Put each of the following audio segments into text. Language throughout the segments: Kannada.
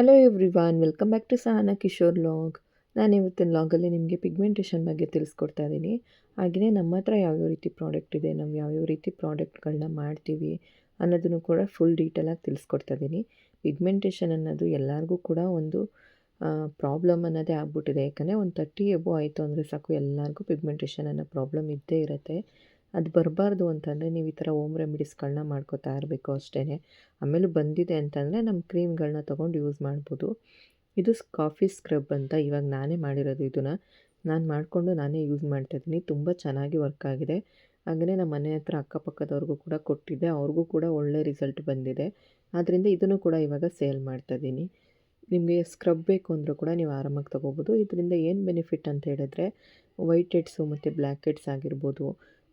Hello everyone welcome back to Sahana Kishore log ನಾನು ಇವತ್ತಿನ ಲಾಗಲ್ಲಿ ನಿಮಗೆ ಪಿಗ್ಮೆಂಟೇಷನ್ ಬಗ್ಗೆ ತಿಳಿಸ್ಕೊಡ್ತಾ ಇದ್ದೀನಿ ಹಾಗೆಯೇ ನಮ್ಮ ಹತ್ರ ಯಾವ್ಯಾವ ರೀತಿ ಪ್ರಾಡಕ್ಟ್ ಇದೆ, ನಾವು ಯಾವ್ಯಾವ ರೀತಿ ಪ್ರಾಡಕ್ಟ್ಗಳನ್ನ ಮಾಡ್ತೀವಿ ಅನ್ನೋದನ್ನು ಕೂಡ ಫುಲ್ ಡೀಟೇಲಾಗಿ ತಿಳಿಸ್ಕೊಡ್ತಾ ಇದ್ದೀನಿ ಪಿಗ್ಮೆಂಟೇಷನ್ ಅನ್ನೋದು ಎಲ್ಲರಿಗೂ ಕೂಡ ಒಂದು ಪ್ರಾಬ್ಲಮ್ ಅನ್ನೋದೇ ಆಗ್ಬಿಟ್ಟಿದೆ. ಯಾಕಂದರೆ ಒಂದು ತರ್ಟಿ ಎಬೋ ಆಯಿತು ಅಂದರೆ ಸಾಕು ಎಲ್ಲರಿಗೂ ಪಿಗ್ಮೆಂಟೇಷನ್ ಅನ್ನೋ ಪ್ರಾಬ್ಲಮ್ ಇದ್ದೇ ಇರುತ್ತೆ. ಅದು ಬರಬಾರ್ದು ಅಂತಂದರೆ ನೀವು ಈ ಥರ ಓಮ್ ರೆಮಿಡೀಸ್ಗಳನ್ನ ಮಾಡ್ಕೋತಾ ಇರಬೇಕು ಅಷ್ಟೇ ಆಮೇಲೆ ಬಂದಿದೆ ಅಂತಂದರೆ ನಮ್ಮ ಕ್ರೀಮ್ಗಳನ್ನ ತೊಗೊಂಡು ಯೂಸ್ ಮಾಡ್ಬೋದು. ಇದು ಕಾಫಿ ಸ್ಕ್ರಬ್ ಅಂತ ಇವಾಗ ನಾನೇ ಮಾಡಿರೋದು ಇದನ್ನು. ನಾನು ಮಾಡಿಕೊಂಡು ನಾನೇ ಯೂಸ್ ಮಾಡ್ತಾಯಿದ್ದೀನಿ ತುಂಬ ಚೆನ್ನಾಗಿ ವರ್ಕ್ ಆಗಿದೆ. ಹಾಗೆಯೇ ನಮ್ಮ ಮನೆ ಹತ್ರ ಅಕ್ಕಪಕ್ಕದವ್ರಿಗೂ ಕೂಡ ಕೊಟ್ಟಿದ್ದೆ. ಅವ್ರಿಗೂ ಕೂಡ ಒಳ್ಳೆ ರಿಸಲ್ಟ್ ಬಂದಿದೆ. ಆದ್ದರಿಂದ ಇದನ್ನು ಕೂಡ ಇವಾಗ ಸೇಲ್ ಮಾಡ್ತಾಯಿದ್ದೀನಿ ನಿಮಗೆ ಸ್ಕ್ರಬ್ ಬೇಕು ಅಂದರೂ ಕೂಡ ನೀವು ಆರಾಮಾಗಿ ತೊಗೋಬೋದು. ಇದರಿಂದ ಏನು ಬೆನಿಫಿಟ್ ಅಂತ ಹೇಳಿದ್ರೆ ವೈಟ್ ಹೆಡ್ಸು ಮತ್ತು ಬ್ಲ್ಯಾಕ್ ಹೆಡ್ಸ್ ಆಗಿರ್ಬೋದು,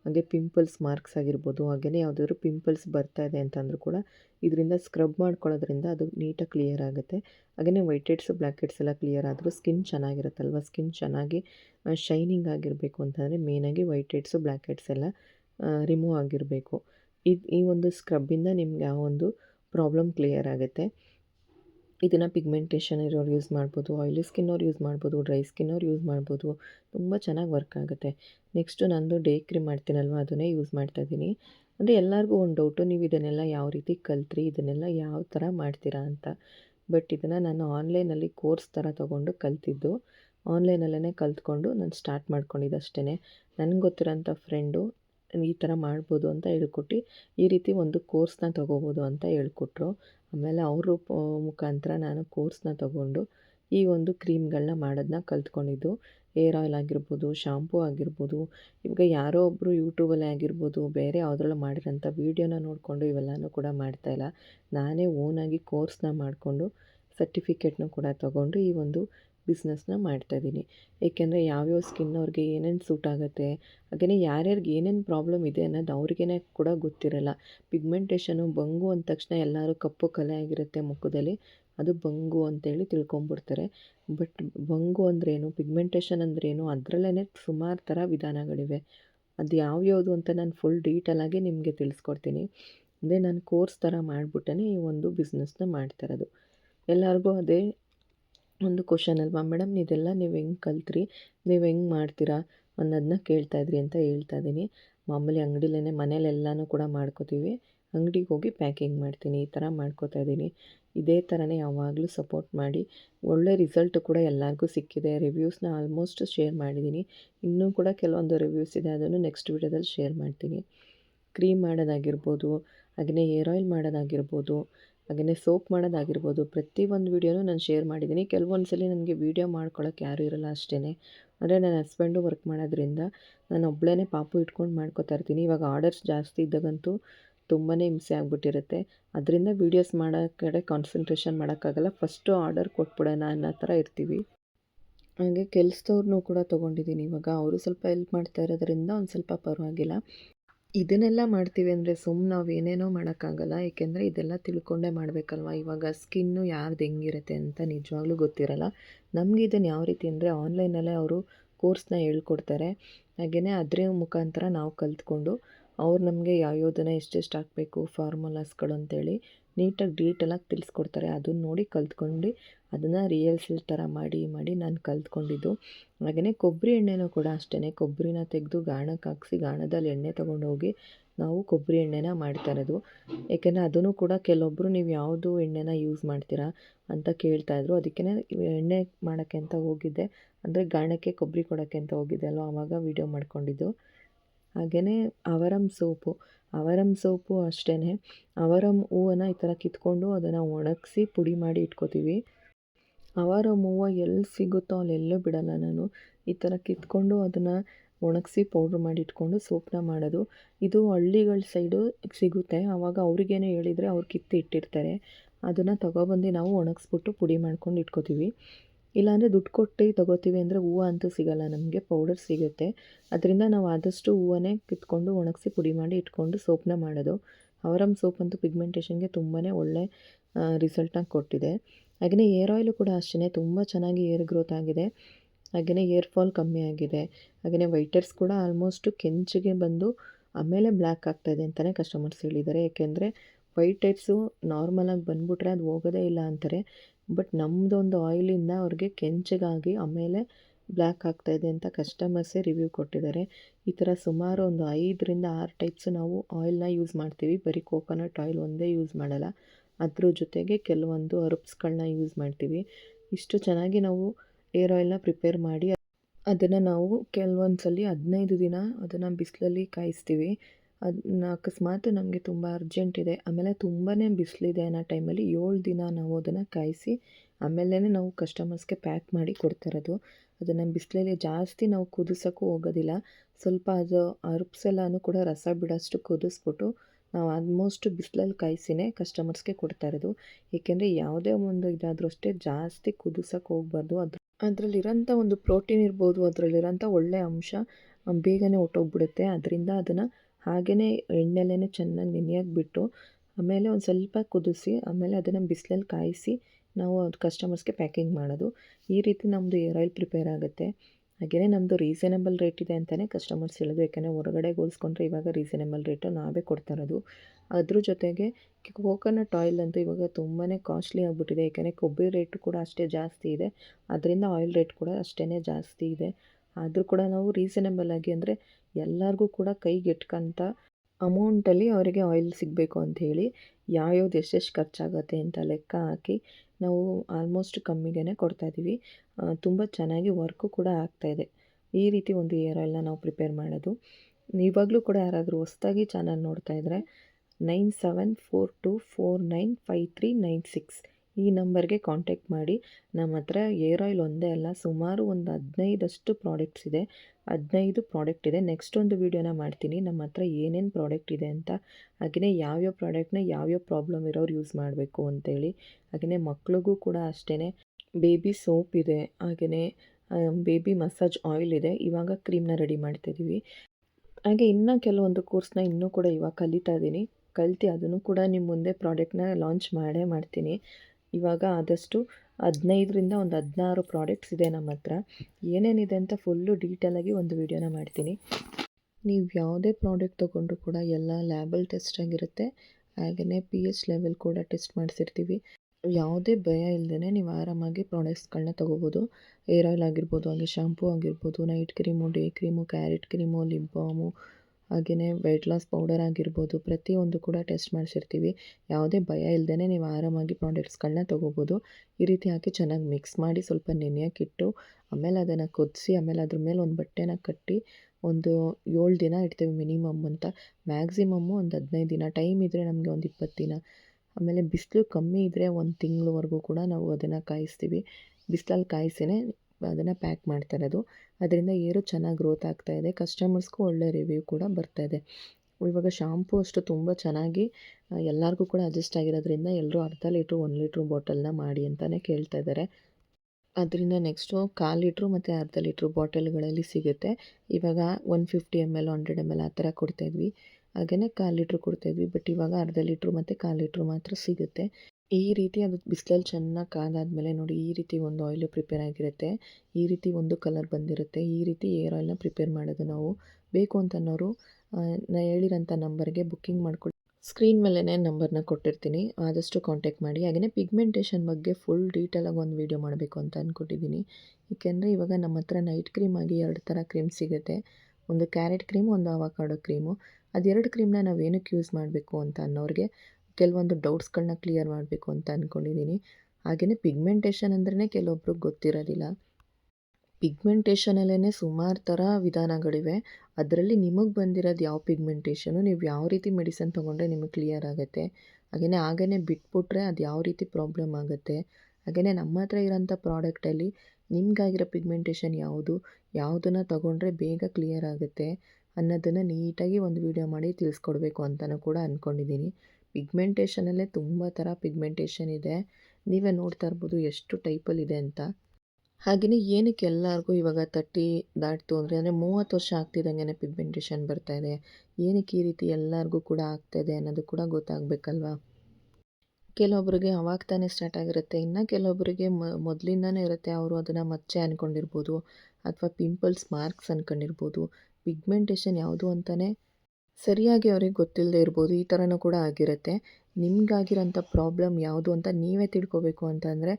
ಹಾಗೆ ಪಿಂಪಲ್ಸ್ ಮಾರ್ಕ್ಸ್ ಆಗಿರ್ಬೋದು ಹಾಗೆಯೇ ಯಾವುದಾದ್ರೂ ಪಿಂಪಲ್ಸ್ ಬರ್ತಾ ಇದೆ ಅಂತಂದರೂ ಕೂಡ ಇದರಿಂದ ಸ್ಕ್ರಬ್ ಮಾಡ್ಕೊಳ್ಳೋದ್ರಿಂದ ಅದು ನೀಟಾಗಿ ಕ್ಲಿಯರ್ ಆಗುತ್ತೆ. ಹಾಗೆಯೇ ವೈಟ್ ಹೆಡ್ಸು ಬ್ಲ್ಯಾಕ್ ಹೆಡ್ಸ್ ಎಲ್ಲ ಕ್ಲಿಯರ್ ಆದರೂ ಸ್ಕಿನ್ ಚೆನ್ನಾಗಿರುತ್ತಲ್ವ? ಸ್ಕಿನ್ ಚೆನ್ನಾಗಿ ಶೈನಿಂಗ್ ಆಗಿರಬೇಕು ಅಂತಂದರೆ ಮೇಯ್ನಾಗಿ ವೈಟ್ ಹೆಡ್ಸು ಬ್ಲ್ಯಾಕ್ ಹೆಡ್ಸ್ ಎಲ್ಲ ರಿಮೂವ್ ಆಗಿರಬೇಕು. ಇದು ಈ ಒಂದು ಸ್ಕ್ರಬ್ಬಿಂದ ನಿಮ್ಗೆ ಆ ಒಂದು ಪ್ರಾಬ್ಲಮ್ ಕ್ಲಿಯರ್ ಆಗುತ್ತೆ. ಇದನ್ನು ಪಿಗ್ಮೆಂಟೇಷನ್ ಇರೋರು ಯೂಸ್ ಮಾಡ್ಬೋದು ಆಯಿಲಿ ಸ್ಕಿನ್ನವ್ರು ಯೂಸ್ ಮಾಡ್ಬೋದು ಡ್ರೈ ಸ್ಕಿನ್ನವ್ರು ಯೂಸ್ ಮಾಡ್ಬೋದು, ತುಂಬ ಚೆನ್ನಾಗಿ ವರ್ಕ್ ಆಗುತ್ತೆ. ನೆಕ್ಸ್ಟು ನಂದು ಡೇ ಕ್ರೀಮ್ ಮಾಡ್ತೀನಲ್ವ, ಅದನ್ನೇ ಯೂಸ್ ಮಾಡ್ತಾ ಇದ್ದೀನಿ. ಅಂದರೆ ಎಲ್ಲರಿಗೂ ಒಂದು ಡೌಟು ನೀವು ಇದನ್ನೆಲ್ಲ ಯಾವ ರೀತಿ ಕಲ್ತ್ರಿ, ಇದನ್ನೆಲ್ಲ ಯಾವ ಥರ ಮಾಡ್ತೀರಾ ಅಂತ. ಬಟ್ ಇದನ್ನು ನಾನು ಆನ್ಲೈನಲ್ಲಿ ಕೋರ್ಸ್ ಥರ ತೊಗೊಂಡು ಕಲ್ತಿದ್ದು ಆನ್ಲೈನಲ್ಲೇ ಕಲ್ತ್ಕೊಂಡು ನಾನು ಸ್ಟಾರ್ಟ್ ಮಾಡ್ಕೊಂಡಿದ್ದು ಅಷ್ಟೇ ನನಗೆ ಗೊತ್ತಿರೋಂಥ ಫ್ರೆಂಡು ಈ ಥರ ಮಾಡ್ಬೋದು ಅಂತ ಹೇಳ್ಕೊಟ್ಟು ಈ ರೀತಿ ಒಂದು ಕೋರ್ಸ್ನ ತೊಗೋಬೋದು ಅಂತ ಹೇಳ್ಕೊಟ್ರು. ಆಮೇಲೆ ಅವರು ಮುಖಾಂತರ ನಾನು ಕೋರ್ಸ್ನ ತೊಗೊಂಡು ಈ ಒಂದು ಕ್ರೀಮ್ಗಳನ್ನ ಮಾಡೋದನ್ನ ಕಲ್ತ್ಕೊಂಡಿದ್ದು. ಏರ್ ಆಯಿಲ್ ಆಗಿರ್ಬೋದು, ಶಾಂಪೂ ಆಗಿರ್ಬೋದು, ಇವಾಗ ಯಾರೋ ಒಬ್ಬರು ಯೂಟ್ಯೂಬಲ್ಲೇ ಆಗಿರ್ಬೋದು, ಬೇರೆ ಯಾವುದ್ರಲ್ಲೂ ಮಾಡಿರೋಂಥ ವೀಡಿಯೋನ ನೋಡಿಕೊಂಡು ಇವೆಲ್ಲನೂ ಕೂಡ ಮಾಡ್ತಾಯಿಲ್ಲ ನಾನೇ ಓನಾಗಿ ಕೋರ್ಸ್ನ ಮಾಡಿಕೊಂಡು ಸರ್ಟಿಫಿಕೇಟ್ನ ಕೂಡ ತೊಗೊಂಡು ಈ ಒಂದು ಬಿಸ್ನೆಸ್ನ ಮಾಡ್ತಾಯಿದ್ದೀನಿ ಏಕೆಂದರೆ ಯಾವ್ಯಾವ ಸ್ಕಿನ್ ಅವ್ರಿಗೆ ಏನೇನು ಸೂಟ್ ಆಗುತ್ತೆ ಹಾಗೆಯೇ ಯಾರ್ಯಾರಿಗೆ ಏನೇನು ಪ್ರಾಬ್ಲಮ್ ಇದೆ ಅನ್ನೋದು ಅವ್ರಿಗೇ ಕೂಡ ಗೊತ್ತಿರಲ್ಲ. ಪಿಗ್ಮೆಂಟೇಷನು ಬಂಗು ಅಂದ ತಕ್ಷಣ ಎಲ್ಲರೂ ಕಪ್ಪು ಕಲೆ ಆಗಿರುತ್ತೆ ಮುಖದಲ್ಲಿ, ಅದು ಬಂಗು ಅಂತೇಳಿ ತಿಳ್ಕೊಂಬಿಡ್ತಾರೆ. ಬಟ್ ಬಂಗು ಅಂದ್ರೇನು ಪಿಗ್ಮೆಂಟೇಷನ್ ಅಂದ್ರೇನು ಅದರಲ್ಲೇ ಸುಮಾರು ಥರ ವಿಧಾನಗಳಿವೆ. ಅದು ಯಾವ್ಯಾವುದು ಅಂತ ನಾನು ಫುಲ್ ಡೀಟೇಲಾಗಿ ನಿಮಗೆ ತಿಳಿಸ್ಕೊಡ್ತೀನಿ. ಅಂದರೆ ನಾನು ಕೋರ್ಸ್ ಥರ ಮಾಡಿಬಿಟ್ಟೇ ಈ ಒಂದು ಬಿಸ್ನೆಸ್ನ ಮಾಡ್ತಾಯಿರೋದು ಎಲ್ಲರಿಗೂ ಅದೇ ಒಂದು ಕ್ವಶನ್ ಅಲ್ವಾ? ಮೇಡಮ್ ಇದೆಲ್ಲ ನೀವು ಹೆಂಗೆ ಕಲ್ತ್ರಿ? ನೀವು ಹೆಂಗೆ ಮಾಡ್ತೀರಾ? ಅನ್ನೋದನ್ನ ಕೇಳ್ತಾ ಇದ್ರಿ ಅಂತ ಹೇಳ್ತಾ ಇದ್ದೀನಿ. ಮಾಮೂಲಿ ಅಂಗಡಿಲೇ ಮನೇಲೆಲ್ಲನೂ ಕೂಡ ಮಾಡ್ಕೋತೀವಿ. ಅಂಗಡಿಗೆ ಹೋಗಿ ಪ್ಯಾಕಿಂಗ್ ಮಾಡ್ತೀನಿ, ಈ ಥರ ಮಾಡ್ಕೋತಾ ಇದ್ದೀನಿ. ಇದೇ ಥರನೇ ಯಾವಾಗಲೂ ಸಪೋರ್ಟ್ ಮಾಡಿ. ಒಳ್ಳೆ ರಿಸಲ್ಟ್ ಕೂಡ ಎಲ್ಲರಿಗೂ ಸಿಕ್ಕಿದೆ. ರಿವ್ಯೂಸ್ನ ಆಲ್ಮೋಸ್ಟ್ ಶೇರ್ ಮಾಡಿದ್ದೀನಿ. ಇನ್ನೂ ಕೂಡ ಕೆಲವೊಂದು ರಿವ್ಯೂಸ್ ಇದೆ, ಅದನ್ನು ನೆಕ್ಸ್ಟ್ ವೀಡಿಯೋದಲ್ಲಿ ಶೇರ್ ಮಾಡ್ತೀನಿ. ಕ್ರೀಮ್ ಮಾಡೋದಾಗಿರ್ಬೋದು ಹಾಗೆಯೇ ಏರ್ ಆಯಿಲ್ ಮಾಡೋದಾಗಿರ್ಬೋದು ಹಾಗೆಯೇ ಸೋಪ್ ಮಾಡೋದಾಗಿರ್ಬೋದು, ಪ್ರತಿ ಒಂದು ವೀಡಿಯೋನೂ ನಾನು ಶೇರ್ ಮಾಡಿದ್ದೀನಿ. ಕೆಲವೊಂದು ಸಲ ನನಗೆ ವೀಡಿಯೋ ಮಾಡ್ಕೊಳ್ಳೋಕ್ಕೆ ಯಾರೂ ಇರಲ್ಲ ಅಷ್ಟೇ ಅಂದರೆ ನನ್ನ ಹಸ್ಬೆಂಡು ವರ್ಕ್ ಮಾಡೋದ್ರಿಂದ ನಾನು ಒಬ್ಬಳೇ ಪಾಪು ಇಟ್ಕೊಂಡು ಮಾಡ್ಕೋತಾ ಇರ್ತೀನಿ. ಇವಾಗ ಆರ್ಡರ್ಸ್ ಜಾಸ್ತಿ ಇದ್ದಾಗಂತೂ ತುಂಬಾ ಹಿಂಸೆ ಆಗಿಬಿಟ್ಟಿರುತ್ತೆ. ಅದರಿಂದ ವೀಡಿಯೋಸ್ ಮಾಡೋ ಕಡೆ ಕಾನ್ಸಂಟ್ರೇಷನ್ ಮಾಡೋಕ್ಕಾಗಲ್ಲ. ಫಸ್ಟು ಆರ್ಡರ್ ಕೊಟ್ಬಿಡೋಣ ಅನ್ನೋ ಥರ ಇರ್ತೀವಿ. ಹಾಗೆ ಕೆಲಸದವ್ರನ್ನೂ ಕೂಡ ತೊಗೊಂಡಿದ್ದೀನಿ ಇವಾಗ. ಅವರು ಸ್ವಲ್ಪ ಹೆಲ್ಪ್ ಮಾಡ್ತಾ ಇರೋದ್ರಿಂದ ಒಂದು ಸ್ವಲ್ಪ ಪರವಾಗಿಲ್ಲ. ಇದನ್ನೆಲ್ಲ ಮಾಡ್ತೀವಿ ಅಂದರೆ ಸುಮ್ ನಾವು ಏನೇನೋ ಮಾಡೋಕ್ಕಾಗಲ್ಲ. ಏಕೆಂದರೆ ಇದೆಲ್ಲ ತಿಳ್ಕೊಂಡೇ ಮಾಡಬೇಕಲ್ವ? ಇವಾಗ ಸ್ಕಿನ್ನು ಯಾರ್ದು ಹೆಂಗಿರುತ್ತೆ ಅಂತ ನಿಜವಾಗ್ಲೂ ಗೊತ್ತಿರಲ್ಲ. ನಮಗೆ ಇದನ್ನು ಯಾವ ರೀತಿ ಅಂದರೆ ಆನ್ಲೈನಲ್ಲೇ ಅವರು ಕೋರ್ಸ್ನ ಹೇಳ್ಕೊಡ್ತಾರೆ. ಹಾಗೆಯೇ ಅದರ ಮುಖಾಂತರ ನಾವು ಕಲ್ತ್ಕೊಂಡು ಅವ್ರು ನಮಗೆ ಯಾವ್ಯಾವ್ದನ್ನು ಎಷ್ಟೆಷ್ಟು ಹಾಕಬೇಕು ಫಾರ್ಮುಲಾಸ್ಗಳು ಅಂತೇಳಿ ನೀಟಾಗಿ ಡೀಟೇಲಾಗಿ ತಿಳಿಸ್ಕೊಡ್ತಾರೆ. ಅದನ್ನ ನೋಡಿ ಕಲ್ತ್ಕೊಂಡು ಅದನ್ನು ರಿಯಲ್ಸಲ್ ಥರ ಮಾಡಿ ಮಾಡಿ ನಾನು ಕಲ್ತ್ಕೊಂಡಿದ್ದು. ಹಾಗೆಯೇ ಕೊಬ್ಬರಿ ಎಣ್ಣೆನೂ ಕೂಡ ಅಷ್ಟೇ ಕೊಬ್ಬರಿನ ತೆಗೆದು ಗಾಣಕ್ಕೆ ಹಾಕ್ಸಿ ಗಾಣದಲ್ಲಿ ಎಣ್ಣೆ ತೊಗೊಂಡೋಗಿ ನಾವು ಕೊಬ್ಬರಿ ಎಣ್ಣೆನ ಮಾಡ್ತಾ ಇರೋದು. ಏಕೆಂದರೆ ಅದನ್ನು ಕೂಡ ಕೆಲವೊಬ್ಬರು ನೀವು ಯಾವುದು ಎಣ್ಣೆನ ಯೂಸ್ ಮಾಡ್ತೀರಾ ಅಂತ ಕೇಳ್ತಾಯಿದ್ರು ಅದಕ್ಕೇ ಎಣ್ಣೆ ಮಾಡೋಕ್ಕೆ ಅಂತ ಹೋಗಿದ್ದೆ. ಅಂದರೆ ಗಾಣಕ್ಕೆ ಕೊಬ್ಬರಿ ಕೊಡೋಕ್ಕೆ ಅಂತ ಹೋಗಿದ್ದೆ ಅಲ್ವ? ಆವಾಗ ವೀಡಿಯೋ ಮಾಡ್ಕೊಂಡಿದ್ದು. ಹಾಗೆಯೇ ಅವರಂ ಸೋಪು. ಅವರಂ ಸೋಪು ಅಷ್ಟೇ ಅವರಂ ಹೂವನ್ನು ಈ ಥರ ಕಿತ್ಕೊಂಡು ಅದನ್ನು ಒಣಗಿಸಿ ಪುಡಿ ಮಾಡಿ ಇಟ್ಕೋತೀವಿ. ಅವರಂ ಹೂವು ಎಲ್ಲಿ ಸಿಗುತ್ತೋ ಅಲ್ಲೆಲ್ಲೂ ಬಿಡಲ್ಲ ನಾನು. ಈ ಥರ ಕಿತ್ಕೊಂಡು ಅದನ್ನು ಒಣಗಿಸಿ ಪೌಡ್ರ್ ಮಾಡಿ ಇಟ್ಕೊಂಡು ಸೋಪನ್ನ ಮಾಡೋದು. ಇದು ಹಳ್ಳಿಗಳ ಸೈಡು ಸಿಗುತ್ತೆ. ಆವಾಗ ಅವ್ರಿಗೇನೆ ಹೇಳಿದರೆ ಅವ್ರು ಕಿತ್ತು ಇಟ್ಟಿರ್ತಾರೆ. ಅದನ್ನು ತಗೊಬಂದು ನಾವು ಒಣಗಿಸ್ಬಿಟ್ಟು ಪುಡಿ ಮಾಡ್ಕೊಂಡು ಇಟ್ಕೋತೀವಿ. ಇಲ್ಲಾಂದರೆ ದುಡ್ಡು ಕೊಟ್ಟು ತೊಗೋತೀವಿ ಅಂದರೆ ಹೂವು ಅಂತೂ ಸಿಗೋಲ್ಲ, ನಮಗೆ ಪೌಡರ್ ಸಿಗುತ್ತೆ. ಅದರಿಂದ ನಾವು ಆದಷ್ಟು ಹೂವನ್ನೇ ಕಿತ್ಕೊಂಡು ಒಣಗಿಸಿ ಪುಡಿ ಮಾಡಿ ಇಟ್ಕೊಂಡು ಸೋಪನ್ನ ಮಾಡೋದು. ಅವರಮ್ ಸೋಪ್ ಅಂತೂ ಪಿಗ್ಮೆಂಟೇಷನ್ಗೆ ತುಂಬಾ ಒಳ್ಳೆ ರಿಸಲ್ಟ್ನ ಕೊಟ್ಟಿದೆ. ಹಾಗೆಯೇ ಏರ್ ಆಯಿಲು ಕೂಡ ಅಷ್ಟೇ ತುಂಬ ಚೆನ್ನಾಗಿ ಏರ್ ಗ್ರೋತ್ ಆಗಿದೆ. ಹಾಗೆಯೇ ಏರ್ ಫಾಲ್ ಕಮ್ಮಿ ಆಗಿದೆ. ಹಾಗೆಯೇ ವೈಟರ್ಸ್ ಕೂಡ ಆಲ್ಮೋಸ್ಟು ಕೆಂಚಿಗೆ ಬಂದು ಆಮೇಲೆ ಬ್ಲ್ಯಾಕ್ ಆಗ್ತಾಯಿದೆ ಅಂತಲೇ ಕಸ್ಟಮರ್ಸ್ ಹೇಳಿದ್ದಾರೆ. ಏಕೆಂದರೆ ವೈಟ್ ಟೈಪ್ಸು ನಾರ್ಮಲಾಗಿ ಬಂದುಬಿಟ್ರೆ ಅದು ಹೋಗೋದೇ ಇಲ್ಲ ಅಂತಾರೆ. ಬಟ್ ನಮ್ಮದೊಂದು ಆಯಿಲಿಂದ ಅವ್ರಿಗೆ ಕೆಂಚಗಾಗಿ ಆಮೇಲೆ ಬ್ಲ್ಯಾಕ್ ಆಗ್ತಾಯಿದೆ ಅಂತ ಕಸ್ಟಮರ್ಸೇ ರಿವ್ಯೂ ಕೊಟ್ಟಿದ್ದಾರೆ. ಈ ಥರ ಸುಮಾರು ಒಂದು ಐದರಿಂದ ಆರು ಟೈಪ್ಸ್ ನಾವು ಆಯಿಲ್ನ ಯೂಸ್ ಮಾಡ್ತೀವಿ. ಬರೀ ಕೋಕೋನಟ್ ಆಯಿಲ್ ಒಂದೇ ಯೂಸ್ ಮಾಡಲ್ಲ. ಅದ್ರ ಜೊತೆಗೆ ಕೆಲವೊಂದು ಹರ್ಬ್ಸ್ಗಳನ್ನ ಯೂಸ್ ಮಾಡ್ತೀವಿ. ಇಷ್ಟು ಚೆನ್ನಾಗಿ ನಾವು ಏರ್ ಆಯಿಲ್ನ ಪ್ರಿಪೇರ್ ಮಾಡಿ ಅದನ್ನು ನಾವು ಕೆಲವೊಂದ್ಸಲಿ ಹದಿನೈದು ದಿನ ಅದನ್ನು ಬಿಸಿಲಲ್ಲಿ ಕಾಯಿಸ್ತೀವಿ. ಅದನ್ನ ಅಕಸ್ಮಾತ್ ನಮಗೆ ತುಂಬ ಅರ್ಜೆಂಟ್ ಇದೆ. ಆಮೇಲೆ ತುಂಬಾ ಬಿಸಿಲಿದೆ ಅನ್ನೋ ಟೈಮಲ್ಲಿ ಏಳು ದಿನ ನಾವು ಅದನ್ನು ಕಾಯಿಸಿ ಆಮೇಲೆ ನಾವು ಕಸ್ಟಮರ್ಸ್ಗೆ ಪ್ಯಾಕ್ ಮಾಡಿ ಕೊಡ್ತಿರೋದು ಅದನ್ನು ಬಿಸಿಲಲ್ಲಿ ಜಾಸ್ತಿ ನಾವು ಕುದಿಸೋಕ್ಕೂ ಹೋಗೋದಿಲ್ಲ. ಸ್ವಲ್ಪ ಅದು ಹರ್ಬ್ಸ್ ಎಲ್ಲನೂ ಕೂಡ ರಸ ಬಿಡೋಷ್ಟು ಕುದಿಸ್ಬಿಟ್ಟು ನಾವು ಆಲ್ಮೋಸ್ಟ್ ಬಿಸಿಲಲ್ಲಿ ಕಾಯಿಸಿನೇ ಕಸ್ಟಮರ್ಸ್ಗೆ ಕೊಡ್ತಾ ಇರೋದು. ಏಕೆಂದರೆ ಯಾವುದೇ ಒಂದು ಇದಾದರೂ ಅಷ್ಟೇ ಜಾಸ್ತಿ ಕುದಿಸೋಕ್ಕೆ ಹೋಗ್ಬಾರ್ದು. ಅದು ಅದರಲ್ಲಿರೋಂಥ ಒಂದು ಪ್ರೋಟೀನ್ ಇರ್ಬೋದು, ಅದರಲ್ಲಿರೋಂಥ ಒಳ್ಳೆಯ ಅಂಶ ಬೇಗನೆ ಹೊಟ್ಟೋಗ್ಬಿಡುತ್ತೆ ಅದರಿಂದ ಅದನ್ನು ಹಾಗೆಯೇ ಎಣ್ಣೆಲೇ ಚೆನ್ನಾಗಿ ನೆನೆಯಾಗಿ ಬಿಟ್ಟು ಆಮೇಲೆ ಒಂದು ಸ್ವಲ್ಪ ಕುದಿಸಿ, ಆಮೇಲೆ ಅದನ್ನು ಬಿಸಿಲಲ್ಲಿ ಕಾಯಿಸಿ ನಾವು ಅದು ಕಸ್ಟಮರ್ಸ್ಗೆ ಪ್ಯಾಕಿಂಗ್ ಮಾಡೋದು. ಈ ರೀತಿ ನಮ್ಮದು ಏರ್ ಆಯಿಲ್ ಪ್ರಿಪೇರ್ ಆಗುತ್ತೆ. ಹಾಗೆಯೇ ನಮ್ಮದು ರೀಸನೇಬಲ್ ರೇಟ್ ಇದೆ ಅಂತಲೇ ಕಸ್ಟಮರ್ಸ್ ಹೇಳೋದು. ಯಾಕೆಂದರೆ ಹೊರಗಡೆ ಹೋಲಿಸ್ಕೊಂಡ್ರೆ ಇವಾಗ ರೀಸನೇಬಲ್ ರೇಟು ನಾವೇ ಕೊಡ್ತಾ ಇರೋದು ಅದ್ರ ಜೊತೆಗೆ ಕೋಕೋನಟ್ ಆಯಿಲ್ ಅಂತೂ ಇವಾಗ ತುಂಬಾ ಕಾಸ್ಟ್ಲಿ ಆಗಿಬಿಟ್ಟಿದೆ. ಯಾಕೆಂದರೆ ಕೊಬ್ಬರಿ ರೇಟು ಕೂಡ ಅಷ್ಟೇ ಜಾಸ್ತಿ ಇದೆ. ಅದರಿಂದ ಆಯಿಲ್ ರೇಟ್ ಕೂಡ ಅಷ್ಟೇ ಜಾಸ್ತಿ ಇದೆ. ಆದರೂ ಕೂಡ ನಾವು ರೀಸನೇಬಲ್ ಆಗಿ ಅಂದರೆ ಎಲ್ಲರಿಗೂ ಕೂಡ ಕೈಗೆ ಎಟ್ಕೋಂಥ ಅಮೌಂಟಲ್ಲಿ ಅವರಿಗೆ ಆಯಿಲ್ ಸಿಗಬೇಕು ಅಂಥೇಳಿ ಯಾವ್ಯಾವ್ದು ಎಷ್ಟೆಷ್ಟು ಖರ್ಚಾಗತ್ತೆ ಅಂತ ಲೆಕ್ಕ ಹಾಕಿ ನಾವು ಆಲ್ಮೋಸ್ಟ್ ಕಮ್ಮಿಗೆ ಕೊಡ್ತಾಯಿದ್ದೀವಿ ತುಂಬ ಚೆನ್ನಾಗಿ ವರ್ಕು ಕೂಡ ಆಗ್ತಾಯಿದೆ ಈ ರೀತಿ ಒಂದು ಏರ್ ಆಯಿಲ್ನ ನಾವು ಪ್ರಿಪೇರ್ ಮಾಡೋದು. ಇವಾಗಲೂ ಕೂಡ ಯಾರಾದರೂ ಹೊಸ್ದಾಗಿ ಚಾನಲ್ ನೋಡ್ತಾ ಇದ್ದರೆ nine seven four two four nine five three nine six ಈ ನಂಬರ್ಗೆ ಕಾಂಟ್ಯಾಕ್ಟ್ ಮಾಡಿ. ನಮ್ಮ ಹತ್ರ ಏರ್ ಆಯಿಲ್ ಒಂದೇ ಅಲ್ಲ, ಸುಮಾರು ಒಂದು ಹದಿನೈದಷ್ಟು ಪ್ರಾಡಕ್ಟ್ಸ್ ಇದೆ. ಹದಿನೈದು ಪ್ರಾಡಕ್ಟ್ ಇದೆ. ನೆಕ್ಸ್ಟ್ ಒಂದು ವೀಡಿಯೋನ ಮಾಡ್ತೀನಿ. ನಮ್ಮ ಹತ್ರ ಏನೇನು ಪ್ರಾಡಕ್ಟ್ ಇದೆ ಅಂತ. ಹಾಗೆಯೇ ಯಾವ್ಯಾವ ಪ್ರಾಡಕ್ಟ್ನ ಯಾವ್ಯಾವ ಪ್ರಾಬ್ಲಮ್ ಇರೋರು ಯೂಸ್ ಮಾಡಬೇಕು ಅಂತೇಳಿ. ಹಾಗೆಯೇ ಮಕ್ಳಿಗೂ ಕೂಡ ಅಷ್ಟೇ ಬೇಬಿ ಸೋಪ್ ಇದೆ. ಹಾಗೆಯೇ ಬೇಬಿ ಮಸಾಜ್ ಆಯಿಲ್ ಇದೆ. ಇವಾಗ ಕ್ರೀಮ್ನ ರೆಡಿ ಮಾಡ್ತಿದ್ದೀವಿ ಹಾಗೆ ಇನ್ನು ಕೆಲವೊಂದು ಕೋರ್ಸ್ನ ಇನ್ನೂ ಕೂಡ ಇವಾಗ ಕಲಿತಾ ಇದ್ದೀನಿ ಕಲ್ತು ಅದನ್ನು ಕೂಡ ನಿಮ್ಮ ಮುಂದೆ ಪ್ರಾಡಕ್ಟ್ನ ಲಾಂಚ್ ಮಾಡೇ ಮಾಡ್ತೀನಿ. ಇವಾಗ ಆದಷ್ಟು ಹದಿನೈದರಿಂದ ಒಂದು ಹದಿನಾರು ಪ್ರಾಡಕ್ಟ್ಸ್ ಇದೆ ನಮ್ಮ ಹತ್ರ. ಏನೇನಿದೆ ಅಂತ ಫುಲ್ಲು ಡೀಟೇಲಾಗಿ ಒಂದು ವಿಡಿಯೋನ ಮಾಡ್ತೀನಿ. ನೀವು ಯಾವುದೇ ಪ್ರಾಡಕ್ಟ್ ತೊಗೊಂಡ್ರು ಕೂಡ ಎಲ್ಲ ಲ್ಯಾಬಲ್ ಟೆಸ್ಟ್ ಆಗಿರುತ್ತೆ. ಹಾಗೆಯೇ ಪಿ ಎಚ್ ಲೆವೆಲ್ ಕೂಡ ಟೆಸ್ಟ್ ಮಾಡಿಸಿರ್ತೀವಿ. ಯಾವುದೇ ಭಯ ಇಲ್ಲದೇ ನೀವು ಆರಾಮಾಗಿ ಪ್ರಾಡಕ್ಟ್ಸ್ಗಳನ್ನ ತೊಗೋಬೋದು. ಏರ್ ಆಯಿಲ್ ಆಗಿರ್ಬೋದು ಹಾಗೆ ಶಾಂಪೂ ಆಗಿರ್ಬೋದು night cream day cream carrot cream lip balm ಹಾಗೆಯೇ ವೆಯ್ಟ್ ಲಾಸ್ ಪೌಡರ್ ಆಗಿರ್ಬೋದು, ಪ್ರತಿಯೊಂದು ಕೂಡ ಟೆಸ್ಟ್ ಮಾಡಿಸಿರ್ತೀವಿ. ಯಾವುದೇ ಭಯ ಇಲ್ಲದೇ ನೀವು ಆರಾಮಾಗಿ ಪ್ರಾಡಕ್ಟ್ಸ್ಗಳನ್ನ ತೊಗೋಬೋದು. ಈ ರೀತಿ ಹಾಕಿ ಚೆನ್ನಾಗಿ ಮಿಕ್ಸ್ ಮಾಡಿ ಸ್ವಲ್ಪ ನೆನೆಯೋಕ್ಕಿಟ್ಟು ಆಮೇಲೆ ಅದನ್ನು ಕುದಿಸಿ, ಆಮೇಲೆ ಅದ್ರ ಮೇಲೆ ಒಂದು ಬಟ್ಟೆನ ಕಟ್ಟಿ, ಒಂದು ಏಳು ದಿನ ಇಡ್ತೀವಿ ಮಿನಿಮಮ್ ಅಂತ. ಮ್ಯಾಕ್ಸಿಮಮ್ಮು ಒಂದು ಹದಿನೈದು ದಿನ. ಟೈಮ್ ಇದ್ದರೆ ನಮಗೆ ಒಂದು ಇಪ್ಪತ್ತು ದಿನ. ಆಮೇಲೆ ಬಿಸಿಲು ಕಮ್ಮಿ ಇದ್ದರೆ ಒಂದು ತಿಂಗಳವರೆಗೂ ಕೂಡ ನಾವು ಅದನ್ನು ಕಾಯಿಸ್ತೀವಿ. ಬಿಸಿಲಲ್ಲಿ ಕಾಯಿಸಿನೇ ಅದನ್ನು ಪ್ಯಾಕ್ ಮಾಡ್ತಾ ಇರೋದು. ಅದರಿಂದ ಏರು ಚೆನ್ನಾಗಿ ಗ್ರೋತ್ ಆಗ್ತಾ ಇದೆ. ಕಸ್ಟಮರ್ಸ್ಗೂ ಒಳ್ಳೆ ರಿವ್ಯೂ ಕೂಡ ಬರ್ತಾ ಇದೆ. ಇವಾಗ ಶಾಂಪೂ ಅಷ್ಟು ತುಂಬ ಚೆನ್ನಾಗಿ ಎಲ್ಲರಿಗೂ ಕೂಡ ಅಡ್ಜಸ್ಟ್ ಆಗಿರೋದ್ರಿಂದ ಎಲ್ಲರೂ ಅರ್ಧ ಲೀಟ್ರು ಒಂದು ಲೀಟ್ರ್ ಬಾಟಲ್ನ ಮಾಡಿ ಅಂತಲೇ ಕೇಳ್ತಾ ಇದ್ದಾರೆ ಅದರಿಂದ ನೆಕ್ಸ್ಟು ಕಾಲು ಲೀಟ್ರು ಮತ್ತು ಅರ್ಧ ಲೀಟ್ರು ಬಾಟಲ್ಗಳಲ್ಲಿ ಸಿಗುತ್ತೆ. ಇವಾಗ one fifty M L hundred M L ಆ ಥರ ಕೊಡ್ತಾಯಿದ್ವಿ ಹಾಗೆಯೇ ಕಾಲು ಲೀಟ್ರು ಕೊಡ್ತಾಯಿದ್ವಿ ಬಟ್ ಇವಾಗ ಅರ್ಧ ಲೀಟ್ರು ಮತ್ತು ಕಾಲು ಲೀಟ್ರು ಮಾತ್ರ ಸಿಗುತ್ತೆ. ಈ ರೀತಿ ಅದು ಬಿಸಿಲಲ್ಲಿ ಚೆನ್ನಾಗಿ ಕಾದಾದಮೇಲೆ ನೋಡಿ, ಈ ರೀತಿ ಒಂದು ಆಯಿಲು ಪ್ರಿಪೇರ್ ಆಗಿರುತ್ತೆ, ಈ ರೀತಿ ಒಂದು ಕಲರ್ ಬಂದಿರುತ್ತೆ, ಈ ರೀತಿ ಏರ್ ಆಯಿಲ್ನ ಪ್ರಿಪೇರ್ ಮಾಡೋದು ನಾವು. ಬೇಕು ಅಂತ ಅನ್ನೋರು ನಾ ಹೇಳಿರೋಂಥ ನಂಬರ್ಗೆ ಬುಕ್ಕಿಂಗ್ ಮಾಡ್ಕೊಳ್ಳಿ ಸ್ಕ್ರೀನ್ ಮೇಲೇ ನಂಬರ್ನ ಕೊಟ್ಟಿರ್ತೀನಿ, ಆದಷ್ಟು ಕಾಂಟ್ಯಾಕ್ಟ್ ಮಾಡಿ. ಹಾಗೆಯೇ ಪಿಗ್ಮೆಂಟೇಷನ್ ಬಗ್ಗೆ ಫುಲ್ ಡೀಟೇಲಾಗಿ ಒಂದು ವೀಡಿಯೋ ಮಾಡಬೇಕು ಅಂತ ಅಂದ್ಕೊಟ್ಟಿದ್ದೀನಿ ಏಕೆಂದರೆ ಇವಾಗ ನಮ್ಮ ಹತ್ರ ನೈಟ್ ಕ್ರೀಮ್ ಆಗಿ ಎರಡು ಥರ ಕ್ರೀಮ್ ಸಿಗುತ್ತೆ. ಒಂದು ಕ್ಯಾರೆಟ್ ಕ್ರೀಮು ಒಂದು ಅವಕಾಡೋ ಕ್ರೀಮು ಅದೆರಡು ಕ್ರೀಮ್ನ ನಾವು ಏನಕ್ಕೆ ಯೂಸ್ ಮಾಡಬೇಕು ಅಂತ ಅನ್ನೋರಿಗೆ ಕೆಲವೊಂದು ಡೌಟ್ಸ್ಗಳನ್ನ ಕ್ಲಿಯರ್ ಮಾಡಬೇಕು ಅಂತ ಅಂದ್ಕೊಂಡಿದ್ದೀನಿ ಹಾಗೆಯೇ ಪಿಗ್ಮೆಂಟೇಷನ್ ಅಂದ್ರೇ ಕೆಲವೊಬ್ರಿಗೆ ಗೊತ್ತಿರೋದಿಲ್ಲ. ಪಿಗ್ಮೆಂಟೇಷನಲ್ಲೇ ಸುಮಾರು ಥರ ವಿಧಾನಗಳಿವೆ. ಅದರಲ್ಲಿ ನಿಮಗೆ ಬಂದಿರೋದು ಯಾವ ಪಿಗ್ಮೆಂಟೇಷನು ನೀವು ಯಾವ ರೀತಿ ಮೆಡಿಸನ್ ತೊಗೊಂಡ್ರೆ ನಿಮಗೆ ಕ್ಲಿಯರ್ ಆಗುತ್ತೆ. ಹಾಗೆಯೇ ಹಾಗೆಯೇ ಬಿಟ್ಬಿಟ್ರೆ ಅದು ಯಾವ ರೀತಿ ಪ್ರಾಬ್ಲಮ್ ಆಗುತ್ತೆ. ಹಾಗೆಯೇ ನಮ್ಮ ಹತ್ರ ಇರೋಂಥ ಪ್ರಾಡಕ್ಟಲ್ಲಿ ನಿಮಗಾಗಿರೋ ಪಿಗ್ಮೆಂಟೇಷನ್ ಯಾವುದು, ಯಾವುದನ್ನು ತೊಗೊಂಡ್ರೆ ಬೇಗ ಕ್ಲಿಯರ್ ಆಗುತ್ತೆ ಅನ್ನೋದನ್ನು ನೀಟಾಗಿ ಒಂದು ವಿಡಿಯೋ ಮಾಡಿ ತಿಳಿಸ್ಕೊಡ್ಬೇಕು ಅಂತಲೂ ಕೂಡ ಅಂದ್ಕೊಂಡಿದ್ದೀನಿ ಪಿಗ್ಮೆಂಟೇಷನಲ್ಲೇ ತುಂಬ ಥರ ಪಿಗ್ಮೆಂಟೇಷನ್ ಇದೆ. ನೀವೇ ನೋಡ್ತಾ ಇರ್ಬೋದು ಎಷ್ಟು ಟೈಪಲ್ಲಿದೆ ಅಂತ. ಹಾಗೆಯೇ ಏನಕ್ಕೆ ಎಲ್ಲರಿಗೂ ಇವಾಗ ತರ್ಟಿ ದಾಟ್ತು ಅಂದರೆ ಅಂದರೆ ಮೂವತ್ತು ವರ್ಷ ಆಗ್ತಿದ್ದಂಗೆ ಪಿಗ್ಮೆಂಟೇಷನ್ ಬರ್ತಾ ಇದೆ. ಏನಕ್ಕೆ ಈ ರೀತಿ ಎಲ್ಲರಿಗೂ ಕೂಡ ಆಗ್ತಾಯಿದೆ ಅನ್ನೋದು ಕೂಡ ಗೊತ್ತಾಗಬೇಕಲ್ವಾ? ಕೆಲವೊಬ್ಬರಿಗೆ ಅವಾಗ ತಾನೇ ಸ್ಟಾರ್ಟ್ ಆಗಿರುತ್ತೆ. ಇನ್ನು ಕೆಲವೊಬ್ಬರಿಗೆ ಮೊದಲಿಂದನೇ ಇರುತ್ತೆ. ಅವರು ಅದನ್ನು ಮಚ್ಚೆ ಅಂದ್ಕೊಂಡಿರ್ಬೋದು ಅಥವಾ ಪಿಂಪಲ್ಸ್ ಮಾರ್ಕ್ಸ್ ಅಂದ್ಕೊಂಡಿರ್ಬೋದು ಪಿಗ್ಮೆಂಟೇಷನ್ ಯಾವುದು ಅಂತಲೇ ಸರಿಯಾಗಿ ಅವ್ರಿಗೆ ಗೊತ್ತಿಲ್ಲದೆ ಇರ್ಬೋದು, ಈ ಥರನೂ ಕೂಡ ಆಗಿರುತ್ತೆ. ನಿಮಗಾಗಿರೋಂಥ ಪ್ರಾಬ್ಲಮ್ ಯಾವುದು ಅಂತ ನೀವೇ ತಿಳ್ಕೊಬೇಕು ಅಂತಂದರೆ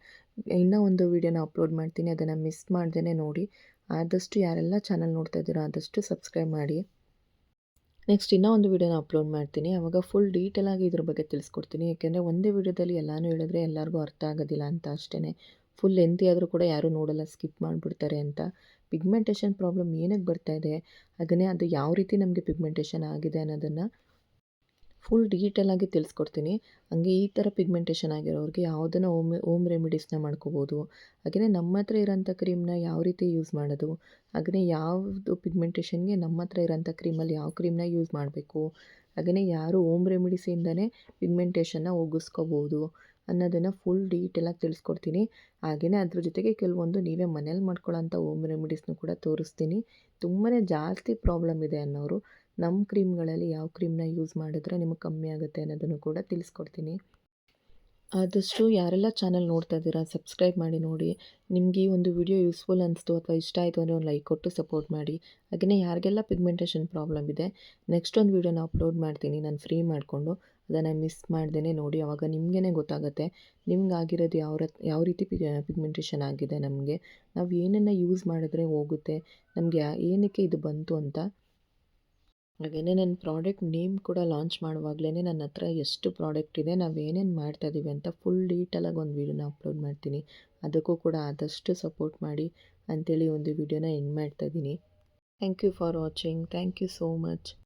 ಇನ್ನೂ ಒಂದು ವೀಡಿಯೋನ ಅಪ್ಲೋಡ್ ಮಾಡ್ತೀನಿ, ಅದನ್ನು ಮಿಸ್ ಮಾಡ್ದೇ ನೋಡಿ. ಆದಷ್ಟು ಯಾರೆಲ್ಲ ಚಾನಲ್ ನೋಡ್ತಾ ಇದ್ದೀರೋ ಆದಷ್ಟು ಸಬ್ಸ್ಕ್ರೈಬ್ ಮಾಡಿ. ನೆಕ್ಸ್ಟ್ ಇನ್ನೂ ಒಂದು ವೀಡಿಯೋನ ಅಪ್ಲೋಡ್ ಮಾಡ್ತೀನಿ. ಆವಾಗ ಫುಲ್ ಡೀಟೇಲಾಗಿ ಇದ್ರ ಬಗ್ಗೆ ತಿಳಿಸ್ಕೊಡ್ತೀನಿ. ಯಾಕೆಂದರೆ ಒಂದೇ ವೀಡಿಯೋದಲ್ಲಿ ಎಲ್ಲನೂ ಹೇಳಿದ್ರೆ ಎಲ್ಲರಿಗೂ ಅರ್ಥ ಆಗೋದಿಲ್ಲ ಅಂತ ಅಷ್ಟೇ ಫುಲ್ ಲೆಂತಿ ಆದರೂ ಕೂಡ ಯಾರೂ ನೋಡಲ್ಲ ಸ್ಕಿಪ್ ಮಾಡಿಬಿಡ್ತಾರೆ ಅಂತ. ಪಿಗ್ಮೆಂಟೇಷನ್ ಪ್ರಾಬ್ಲಮ್ ಏನಕ್ಕೆ ಬರ್ತಾ ಇದೆ? ಹಾಗೆಯೇ ಅದು ಯಾವ ರೀತಿ ನಮಗೆ ಪಿಗ್ಮೆಂಟೇಷನ್ ಆಗಿದೆ ಅನ್ನೋದನ್ನು ಫುಲ್ ಡೀಟೇಲಾಗಿ ತಿಳಿಸ್ಕೊಡ್ತೀನಿ. ಹಂಗೆ ಈ ಥರ ಪಿಗ್ಮೆಂಟೇಷನ್ ಆಗಿರೋರಿಗೆ ಯಾವುದನ್ನು ಓಮ್ ಓಮ್ ರೆಮಿಡೀಸ್ನ ಮಾಡ್ಕೋಬೋದು. ಹಾಗೆಯೇ ನಮ್ಮ ಹತ್ರ ಇರೋಂಥ ಕ್ರೀಮ್ನ ಯಾವ ರೀತಿ ಯೂಸ್ ಮಾಡೋದು? ಹಾಗೆಯೇ ಯಾವುದು ಪಿಗ್ಮೆಂಟೇಷನ್ಗೆ ನಮ್ಮ ಹತ್ರ ಇರೋಂಥ ಕ್ರೀಮಲ್ಲಿ ಯಾವ ಕ್ರೀಮ್ನ ಯೂಸ್ ಮಾಡಬೇಕು? ಹಾಗೆಯೇ ಯಾರು ಓಮ್ ರೆಮಿಡೀಸಿಂದನೇ ಪಿಗ್ಮೆಂಟೇಷನ್ನ ಹೋಗಿಸ್ಕೋಬೋದು? ಅನ್ನೋದನ್ನು ಫುಲ್ ಡೀಟೇಲಾಗಿ ತಿಳಿಸ್ಕೊಡ್ತೀನಿ. ಹಾಗೆಯೇ ಅದ್ರ ಜೊತೆಗೆ ಕೆಲವೊಂದು ನೀವೇ ಮನೇಲಿ ಮಾಡ್ಕೊಳ್ಳೋಂಥ ಓಮ್ ರೆಮಿಡೀಸ್ನು ಕೂಡ ತೋರಿಸ್ತೀನಿ. ತುಂಬಾ ಜಾಸ್ತಿ ಪ್ರಾಬ್ಲಮ್ ಇದೆ ಅನ್ನೋರು ನಮ್ಮ ಕ್ರೀಮ್ಗಳಲ್ಲಿ ಯಾವ ಕ್ರೀಮ್ನ ಯೂಸ್ ಮಾಡಿದ್ರೆ ನಿಮಗೆ ಕಮ್ಮಿ ಆಗುತ್ತೆ ಅನ್ನೋದನ್ನು ಕೂಡ ತಿಳಿಸ್ಕೊಡ್ತೀನಿ. ಆದಷ್ಟು ಯಾರೆಲ್ಲ ಚಾನಲ್ ನೋಡ್ತಾ ಇದ್ದೀರಾ ಸಬ್ಸ್ಕ್ರೈಬ್ ಮಾಡಿ ನೋಡಿ. ನಿಮಗೆ ಈ ಒಂದು ವಿಡಿಯೋ ಯೂಸ್ಫುಲ್ ಅನಿಸ್ತು ಅಥವಾ ಇಷ್ಟ ಆಯಿತು ಅಂದರೆ ಒಂದು ಲೈಕ್ ಕೊಟ್ಟು ಸಪೋರ್ಟ್ ಮಾಡಿ. ಹಾಗೆಯೇ ಯಾರಿಗೆಲ್ಲ ಪಿಗ್ಮೆಂಟೇಷನ್ ಪ್ರಾಬ್ಲಮ್ ಇದೆ ನೆಕ್ಸ್ಟ್ ಒಂದು ವೀಡಿಯೋನ ಅಪ್ಲೋಡ್ ಮಾಡ್ತೀನಿ. ನಾನು ಫ್ರೀ ಮಾಡಿಕೊಂಡು. ಅದನ್ನು ಮಿಸ್ ಮಾಡ್ದೇ ನೋಡಿ ಆವಾಗ ನಿಮಗೇ ಗೊತ್ತಾಗುತ್ತೆ. ನಿಮ್ಗೆ ಆಗಿರೋದು ಯಾವ ಯಾವ ರೀತಿ ಪಿಗ್, ಪಿಗ್ಮೆಂಟೇಷನ್ ಆಗಿದೆ ನಮಗೆ. ನಾವು ಏನನ್ನು ಯೂಸ್ ಮಾಡಿದ್ರೆ ಹೋಗುತ್ತೆ, ನಮಗೆ ಏನಕ್ಕೆ ಇದು ಬಂತು ಅಂತ. ಹಾಗೆಯೇ ನನ್ನ ಪ್ರಾಡಕ್ಟ್ ನೇಮ್ ಕೂಡ ಲಾಂಚ್ ಮಾಡುವಾಗಲೇ ನನ್ನ ಹತ್ರ ಎಷ್ಟು ಪ್ರಾಡಕ್ಟ್ ಇದೆ, ನಾವು ಏನೇನು ಮಾಡ್ತಾಯಿದ್ದೀವಿ ಅಂತ ಫುಲ್ ಡೀಟೇಲಾಗಿ ಒಂದು ವೀಡಿಯೋನ ಅಪ್ಲೋಡ್ ಮಾಡ್ತೀನಿ. ಅದಕ್ಕೂ ಕೂಡ ಆದಷ್ಟು ಸಪೋರ್ಟ್ ಮಾಡಿ ಅಂಥೇಳಿ ಒಂದು ವೀಡಿಯೋನ ಎಂಡ್ ಮಾಡ್ತಾಯಿದ್ದೀನಿ thank you for watching. Thank you so much.